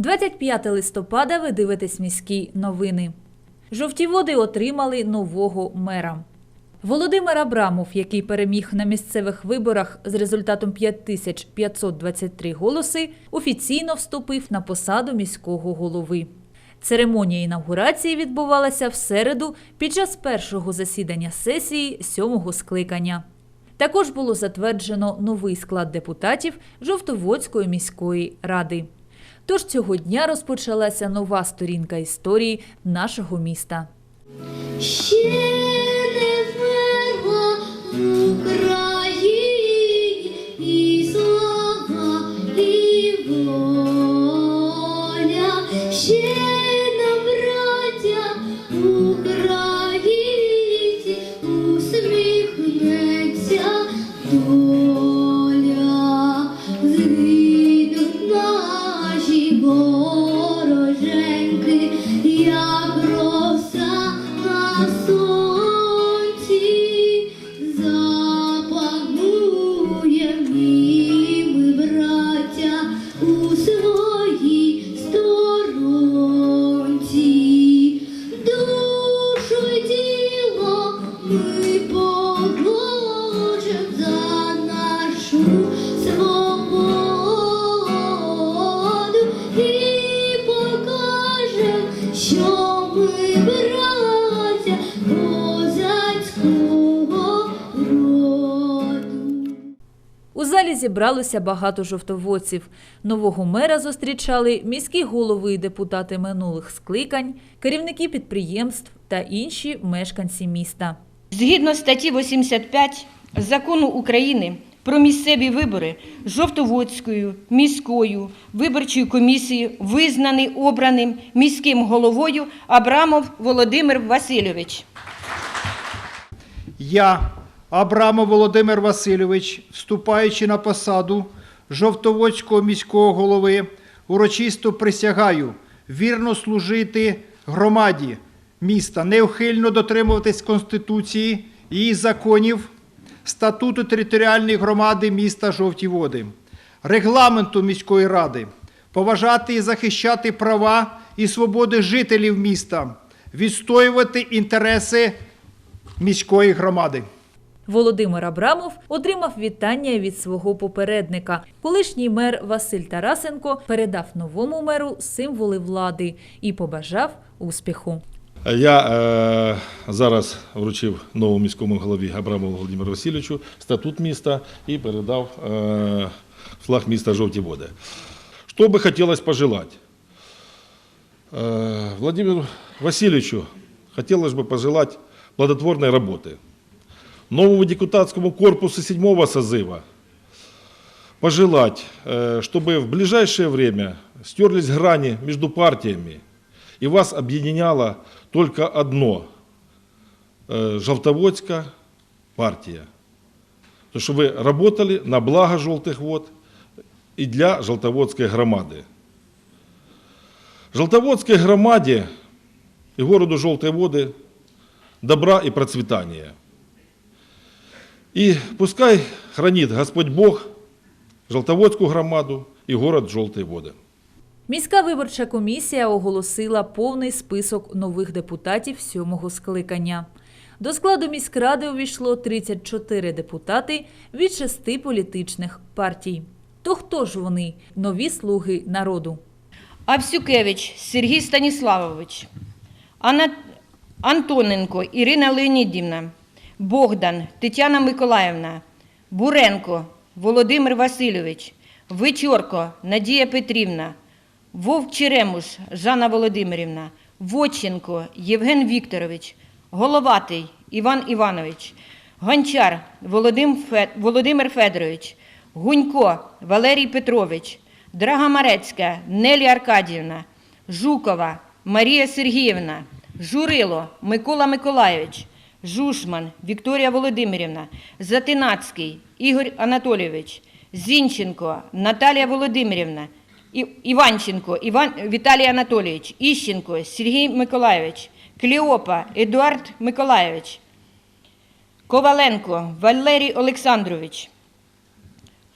25 листопада ви дивитесь міські новини. Жовті води отримали нового мера. Володимир Абрамов, який переміг на місцевих виборах з результатом 5523 голоси, офіційно вступив на посаду міського голови. Церемонія інавгурації відбувалася в середу під час першого засідання сесії сьомого скликання. Також було затверджено новий склад депутатів Жовтоводської міської ради. Тож цього дня розпочалася нова сторінка історії нашого міста. Покажем, що ми козацького роду. У залі зібралося багато жовтоводців. Нового мера зустрічали міські голови і депутати минулих скликань, керівники підприємств та інші мешканці міста. Згідно статті 85 Закону України про місцеві вибори Жовтоводською міською виборчою комісією визнаний обраним міським головою Абрамов Володимир Васильович. Я, Абрамов Володимир Васильович, вступаючи на посаду Жовтоводського міського голови, урочисто присягаю вірно служити громаді міста, неухильно дотримуватись Конституції, її законів, статуту територіальної громади міста Жовті Води, регламенту міської ради, поважати і захищати права і свободи жителів міста, відстоювати інтереси міської громади. Володимир Абрамов отримав вітання від свого попередника. Колишній мер Василь Тарасенко передав новому меру символи влади і побажав успіху. Я е, зараз вручив новому міському голові Абрамову Володимиру Васильовичу статут міста і передав е, флаг міста Жовті Води. Что бы хотелось пожелать? Э, Владимиру Васильевичу хотелось бы пожелать плодотворной работы. Новому депутатскому корпусу седьмого созыва пожелать, э, чтобы в ближайшее время стерлись грани между партиями, и вас объединяло только одно э, – Желтоводская партия. То, что вы работали на благо желтых вод и для Желтоводской громады. Желтоводской громаде и городу Желтые воды добра и процветания. И пускай хранит Господь Бог Желтоводскую громаду и город Желтые воды. Міська виборча комісія оголосила повний список нових депутатів сьомого скликання. До складу міськради увійшло 34 депутати від шести політичних партій. То хто ж вони, нові слуги народу? Авсюкевич Сергій Станіславович. Антоненко Ірина Леонідівна, Богдан Тетяна Миколаївна, Буренко Володимир Васильович, Вечорко Надія Петрівна, Вовк Черемуш Жанна Володимирівна, Воченко Євген Вікторович, Головатий Іван Іванович, Гончар Володимир Федорович, Гунько Валерій Петрович, Драгомарецька Нелі Аркадіївна, Жукова Марія Сергіївна, Журило Микола Миколайович, Жушман Вікторія Володимирівна, Затинацький Ігор Анатолійович, Зінченко Наталія Володимирівна, Іванченко Іван Віталій Анатолійович, Іщенко Сергій Миколайович, Клеопа Едуард Миколайович, Коваленко Валерій Олександрович,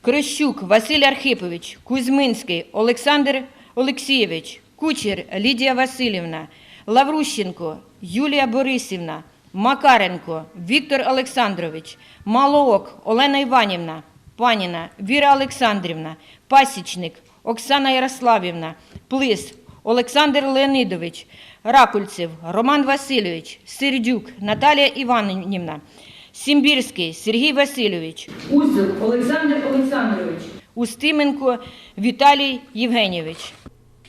Крищук Василь Архипович, Кузьминський Олександр Олексійович, Кучер Лідія Васильівна, Лаврущенко Юлія Борисівна, Макаренко Віктор Олександрович, Малоок Олена Іванівна, Паніна Віра Олександрівна, Пасічник Оксана Ярославівна, Плис Олександр Леонидович, Ракульцев Роман Васильович, Сердюк Наталія Іванівна, Сімбірський Сергій Васильович, Узел Олександр Олександрович, Устименко Віталій Євгенійович.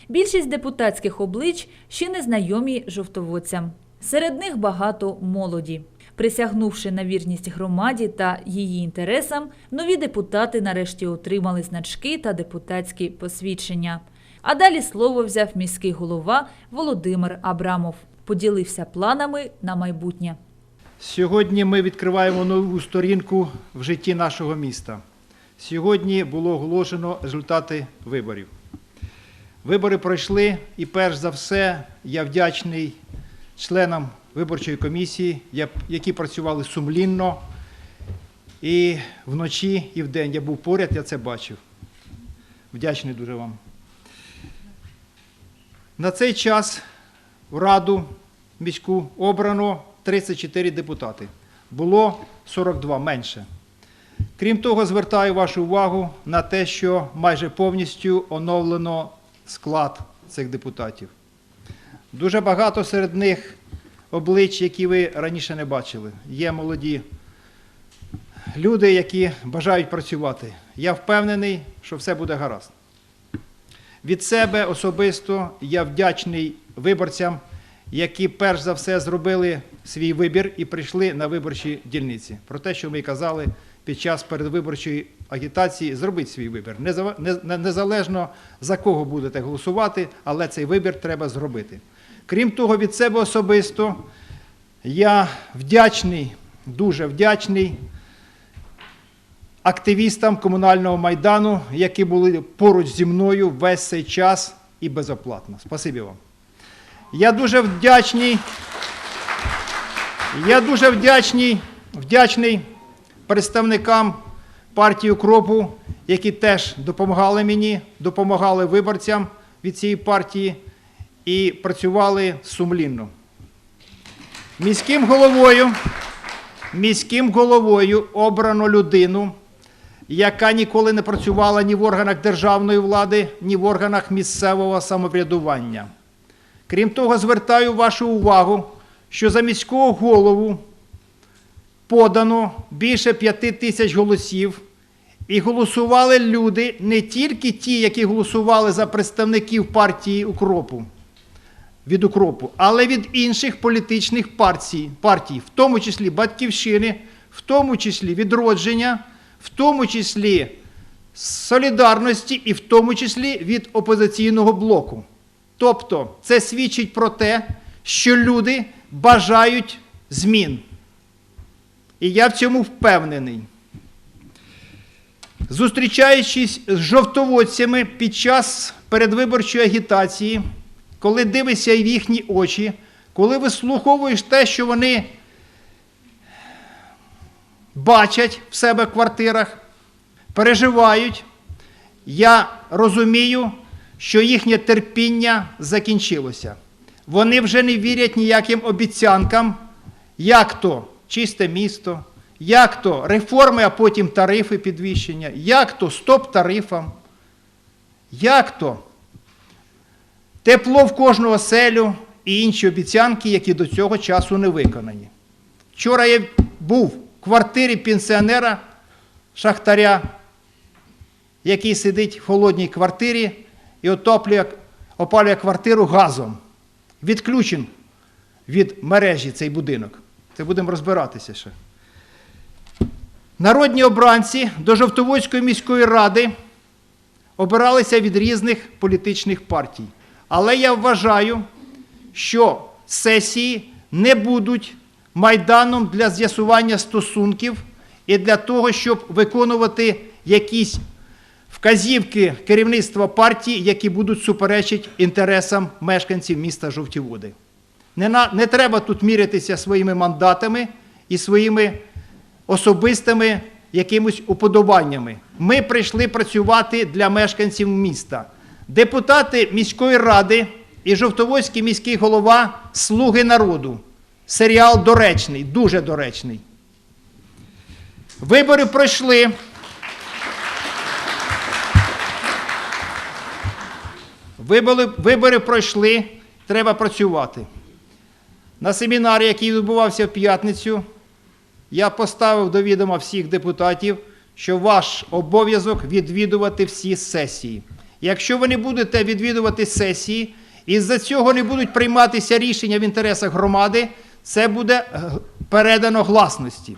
Більшість депутатських облич ще не знайомі жовтоводцям. Серед них багато молоді. Присягнувши на вірність громаді та її інтересам, нові депутати нарешті отримали значки та депутатські посвідчення. А далі слово взяв міський голова Володимир Абрамов. Поділився планами на майбутнє. Сьогодні ми відкриваємо нову сторінку в житті нашого міста. Сьогодні було оголошено результати виборів. Вибори пройшли, і перш за все я вдячний членам виборчої комісії, які працювали сумлінно. І вночі, і вдень я був поряд, я це бачив. Вдячний дуже вам. На цей час в Раду міську обрано 34 депутати. Було 42 менше. Крім того, звертаю вашу увагу на те, що майже повністю оновлено склад цих депутатів. Дуже багато серед них облич, які ви раніше не бачили. Є молоді люди, які бажають працювати. Я впевнений, що все буде гаразд. Від себе особисто я вдячний виборцям, які перш за все зробили свій вибір і прийшли на виборчі дільниці. Про те, що ми казали під час передвиборчої агітації, зробіть свій вибір. Не- не- Незалежно за кого будете голосувати, але цей вибір треба зробити. Крім того, від себе особисто я вдячний, дуже вдячний активістам комунального майдану, які були поруч зі мною весь цей час і безоплатно. Спасибі вам. Я дуже вдячний. Я дуже вдячний, вдячний представникам партії Укропу, які теж допомагали мені, допомагали виборцям від цієї партії і працювали сумлінно. Міським головою, міським головою обрано людину, яка ніколи не працювала ні в органах державної влади, ні в органах місцевого самоврядування. Крім того, звертаю вашу увагу, що за міського голову подано більше п'яти тисяч голосів, і голосували люди не тільки ті, які голосували за представників партії Укропу, від Укропу, але від інших політичних партій, партій, в тому числі Батьківщини, в тому числі відродження, в тому числі солідарності і в тому числі від опозиційного блоку. Тобто це свідчить про те, що люди бажають змін. І я в цьому впевнений. Зустрічаючись з жовтоводцями під час передвиборчої агітації, коли дивишся в їхні очі, коли вислуховуєш те, що вони бачать в себе в квартирах, переживають, я розумію, що їхнє терпіння закінчилося. Вони вже не вірять ніяким обіцянкам, як то чисте місто, як то реформи, а потім тарифи підвищення, як то стоп тарифам, як то тепло в кожну оселю і інші обіцянки, які до цього часу не виконані. Вчора я був в квартирі пенсіонера, шахтаря, який сидить в холодній квартирі і отоплює, опалює квартиру газом. Відключен від мережі цей будинок. Це будемо розбиратися ще. Народні обранці до Жовтоводської міської ради обиралися від різних політичних партій. Але я вважаю, що сесії не будуть майданом для з'ясування стосунків і для того, щоб виконувати якісь вказівки керівництва партії, які будуть суперечити інтересам мешканців міста Жовті Води. Не, на, не треба тут мірятися своїми мандатами і своїми особистими якимось уподобаннями. Ми прийшли працювати для мешканців міста, Депутати міської ради і Жовтоводський міський голова Слуги народу. Серіал доречний, дуже доречний. Вибори пройшли. Вибори, вибори пройшли, треба працювати. На семінарі, який відбувався в п'ятницю, я поставив до відома всіх депутатів, що ваш обов'язок відвідувати всі сесії. Якщо ви не будете відвідувати сесії, із-за цього не будуть прийматися рішення в інтересах громади, це буде е, передано гласності.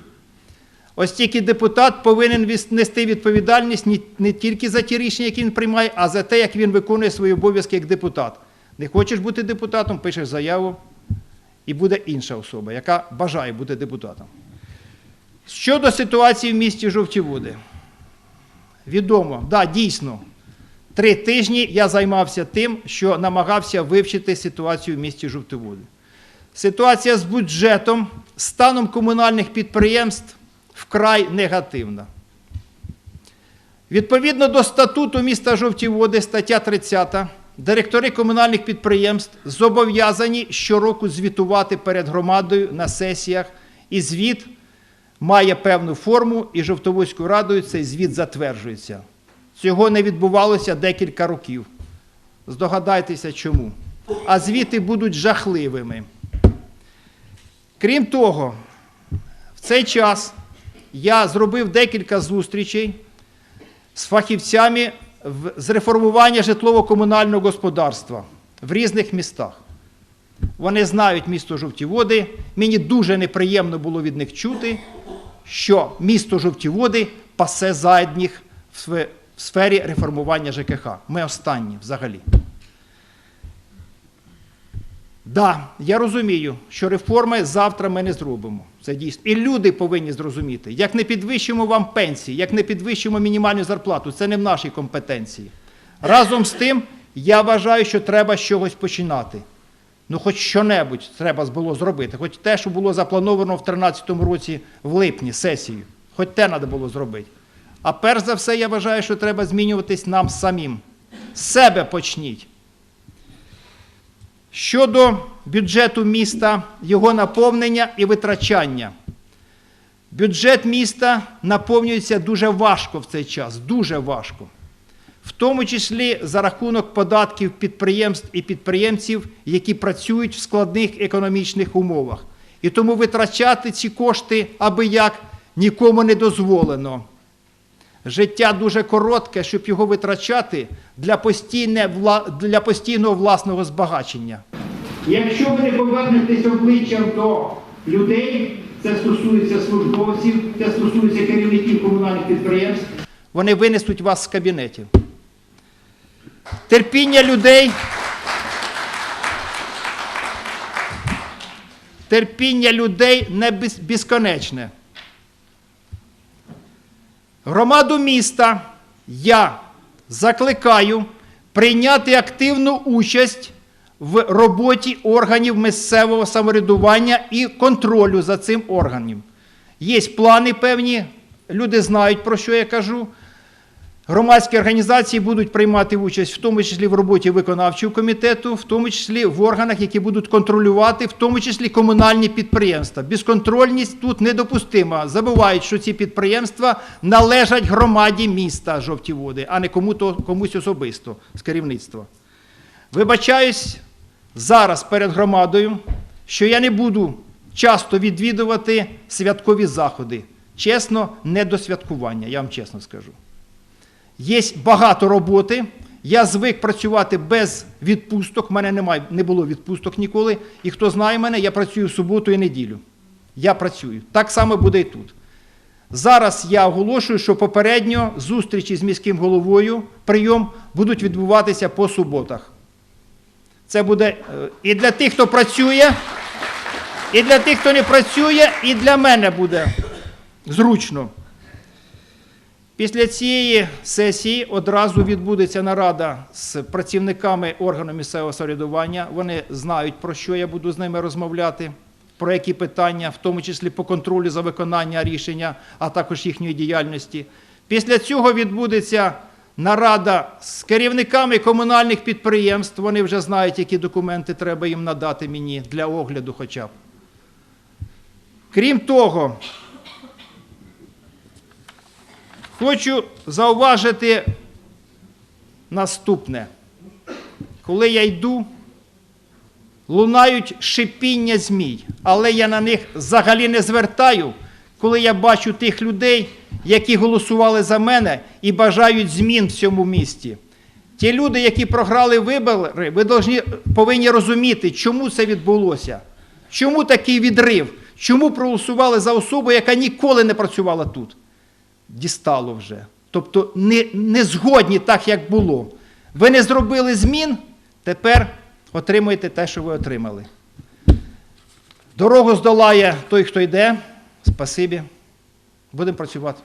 Ось тільки депутат повинен нести відповідальність не тільки за ті рішення, які він приймає, а за те, як він виконує свої обов'язки як депутат. Не хочеш бути депутатом, пишеш заяву, і буде інша особа, яка бажає бути депутатом. Щодо ситуації в місті Жовті Води. Відомо, да, дійсно, три тижні я займався тим, що намагався вивчити ситуацію в місті Жовтеводи. Ситуація з бюджетом, станом комунальних підприємств вкрай негативна. Відповідно до статуту міста Жовті Води, стаття 30, директори комунальних підприємств зобов'язані щороку звітувати перед громадою на сесіях, і звіт має певну форму, і Жовтоводською радою цей звіт затверджується. Цього не відбувалося декілька років. Здогадайтеся чому. А звіти будуть жахливими. Крім того, в цей час я зробив декілька зустрічей з фахівцями з реформування житлово-комунального господарства в різних містах. Вони знають місто Жовті Води. Мені дуже неприємно було від них чути, що місто Жовті Води пасе задніх в в сфері реформування ЖКХ. Ми останні взагалі. Да, я розумію, що реформи завтра ми не зробимо. Це дійсно. І люди повинні зрозуміти, як не підвищимо вам пенсії, як не підвищимо мінімальну зарплату, це не в нашій компетенції. Разом з тим, я вважаю, що треба з чогось починати. Ну, хоч що-небудь треба було зробити, хоч те, що було заплановано в 2013 році в липні сесію, хоч те треба було зробити. А перш за все, я вважаю, що треба змінюватись нам самим. З себе почніть. Щодо бюджету міста, його наповнення і витрачання. Бюджет міста наповнюється дуже важко в цей час, дуже важко. В тому числі за рахунок податків підприємств і підприємців, які працюють в складних економічних умовах. І тому витрачати ці кошти аби як нікому не дозволено. Життя дуже коротке, щоб його витрачати для, постійне, для постійного власного збагачення. Якщо ви не повернетесь обличчям до людей, це стосується службовців, це стосується керівників комунальних підприємств, вони винесуть вас з кабінетів. Терпіння людей. Терпіння людей не безконечне. Громаду міста я закликаю прийняти активну участь в роботі органів місцевого самоврядування і контролю за цим органом. Є плани певні, люди знають, про що я кажу. Громадські організації будуть приймати участь в тому числі в роботі виконавчого комітету, в тому числі в органах, які будуть контролювати, в тому числі комунальні підприємства. Безконтрольність тут недопустима. Забувають, що ці підприємства належать громаді міста Жовті Води, а не кому-то, комусь особисто з керівництва. Вибачаюсь зараз перед громадою, що я не буду часто відвідувати святкові заходи. Чесно, не до святкування, я вам чесно скажу. Є багато роботи. Я звик працювати без відпусток. У мене немає, не було відпусток ніколи. І хто знає мене, я працюю в суботу і неділю. Я працюю. Так само буде і тут. Зараз я оголошую, що попередньо зустрічі з міським головою, прийом будуть відбуватися по суботах. Це буде е, і для тих, хто працює, і для тих, хто не працює, і для мене буде зручно. Після цієї сесії одразу відбудеться нарада з працівниками органу місцевого самоврядування. Вони знають, про що я буду з ними розмовляти, про які питання, в тому числі по контролю за виконання рішення, а також їхньої діяльності. Після цього відбудеться нарада з керівниками комунальних підприємств. Вони вже знають, які документи треба їм надати мені для огляду хоча б. Крім того, хочу зауважити наступне. Коли я йду, лунають шипіння змій, але я на них взагалі не звертаю, коли я бачу тих людей, які голосували за мене і бажають змін в цьому місті. Ті люди, які програли вибори, ви повинні розуміти, чому це відбулося, чому такий відрив, чому проголосували за особу, яка ніколи не працювала тут. Дістало вже. Тобто не, не згодні так, як було. Ви не зробили змін, тепер отримуєте те, що ви отримали. Дорогу здолає той, хто йде. Спасибі. Будемо працювати.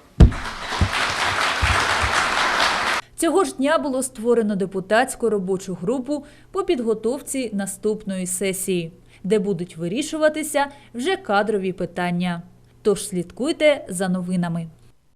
Цього ж дня було створено депутатську робочу групу по підготовці наступної сесії, де будуть вирішуватися вже кадрові питання. Тож слідкуйте за новинами.